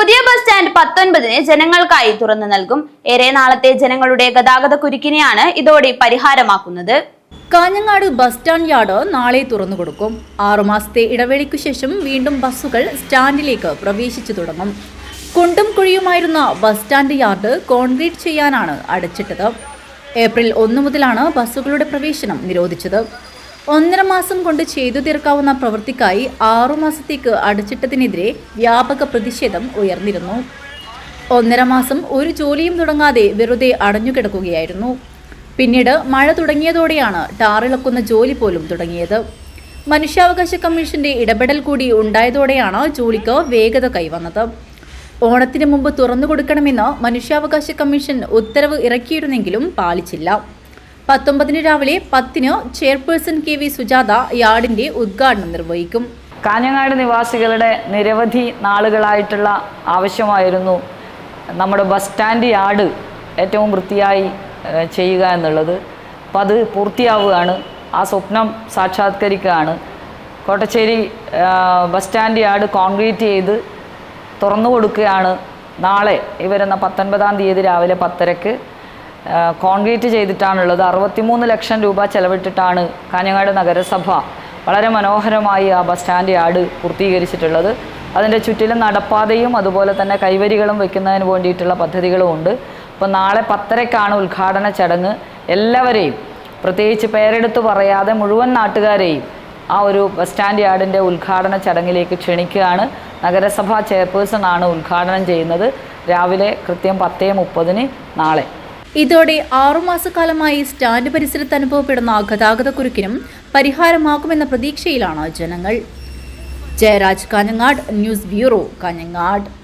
പുതിയ bus stand പത്തൊൻപതിന് ജനങ്ങൾക്കായി തുറന്നു നൽകും. ഏറെ നാളത്തെ ജനങ്ങളുടെ ഗതാഗത കുരുക്കിനെയാണ് ഇതോടെ പരിഹാരമാക്കുന്നത്. കാഞ്ഞങ്ങാട് ബസ് സ്റ്റാൻഡ് യാർഡ് നാളെ തുറന്നു കൊടുക്കും. ആറുമാസത്തെ ഇടവേളയ്ക്കു ശേഷം വീണ്ടും ബസ്സുകൾ സ്റ്റാൻഡിലേക്ക് പ്രവേശിച്ചു തുടങ്ങും. കുണ്ടും കുഴിയുമായിരുന്ന ബസ് സ്റ്റാൻഡ് യാർഡ് കോൺക്രീറ്റ് ചെയ്യാനാണ് അടച്ചിട്ടത്. ഏപ്രിൽ ഒന്ന് മുതലാണ് ബസ്സുകളുടെ പ്രവേശനം നിരോധിച്ചത്. ഒന്നര മാസം കൊണ്ട് ചെയ്തു തീർക്കാവുന്ന പ്രവൃത്തിക്കായി ആറുമാസത്തേക്ക് അടച്ചിട്ടതിനെതിരെ വ്യാപക പ്രതിഷേധം ഉയർന്നിരുന്നു. ഒന്നര മാസം ഒരു ജോലിയും തുടങ്ങാതെ വെറുതെ അടഞ്ഞുകിടക്കുകയായിരുന്നു. പിന്നീട് മഴ തുടങ്ങിയതോടെയാണ് ടാറിളക്കുന്ന ജോലി പോലും തുടങ്ങിയത്. മനുഷ്യാവകാശ കമ്മീഷന്റെ ഇടപെടൽ കൂടി ഉണ്ടായതോടെയാണ് ജോലിക്ക് വേഗത കൈവന്നത്. ഓണത്തിന് മുമ്പ് തുറന്നു കൊടുക്കണമെന്ന് മനുഷ്യാവകാശ കമ്മീഷൻ ഉത്തരവ് ഇറക്കിയിരുന്നെങ്കിലും പാലിച്ചില്ല. പത്തൊമ്പതിന് രാവിലെ പത്തിന് ചെയർപേഴ്സൺ കെ വി സുജാത യാർഡിന്റെ ഉദ്ഘാടനം നിർവഹിക്കും. കാഞ്ഞങ്ങാട് നിവാസികളുടെ നിരവധി നാളുകളായിട്ടുള്ള ആവശ്യമായിരുന്നു നമ്മുടെ ബസ് സ്റ്റാൻഡ് യാർഡ് ഏറ്റവും വൃത്തിയായി ചെയ്യുക എന്നുള്ളത്. അപ്പോൾ അത് പൂർത്തിയാവുകയാണ്. ആ സ്വപ്നം സാക്ഷാത്കരിക്കുകയാണ്. Kottassery bus stand yard concrete ചെയ്ത് തുറന്നു കൊടുക്കുകയാണ് നാളെ. ഈ വരുന്ന പത്തൊൻപതാം തീയതി രാവിലെ പത്തരക്ക്. കോൺക്രീറ്റ് ചെയ്തിട്ടാണുള്ളത്. അറുപത്തിമൂന്ന് ലക്ഷം രൂപ ചെലവിട്ടിട്ടാണ് കാഞ്ഞങ്ങാട് നഗരസഭ വളരെ മനോഹരമായി ആ ബസ് സ്റ്റാൻഡ് യാർഡ് പൂർത്തീകരിച്ചിട്ടുള്ളത്. അതിന്റെ ചുറ്റിലും നടപ്പാതയും അതുപോലെ തന്നെ കൈവരികളും വെക്കുന്നതിന് വേണ്ടിയിട്ടുള്ള പദ്ധതികളും ഉണ്ട്. അപ്പോൾ നാളെ പത്തരക്കാണ് ഉദ്ഘാടന ചടങ്ങ്. എല്ലാവരെയും പ്രത്യേകിച്ച് പേരെടുത്ത് പറയാതെ മുഴുവൻ നാട്ടുകാരെയും ആ ഒരു ബസ് സ്റ്റാൻഡ് യാർഡിന്റെ ഉദ്ഘാടന ചടങ്ങിലേക്ക് ക്ഷണിക്കുകയാണ്. നഗരസഭാ ചെയർപേഴ്സൺ ആണ് ഉദ്ഘാടനം ചെയ്യുന്നത്. രാവിലെ കൃത്യം പത്തേ മുപ്പതിന് നാളെ. ഇതോടെ ആറുമാസക്കാലമായി സ്റ്റാൻഡ് പരിസരത്ത് അനുഭവപ്പെടുന്ന ഗതാഗതക്കുരുക്കിനും പരിഹാരമാകുമെന്ന പ്രതീക്ഷയിലാണ് ജനങ്ങൾ. Jayaraj Kanhangad news bureau Kanhangad.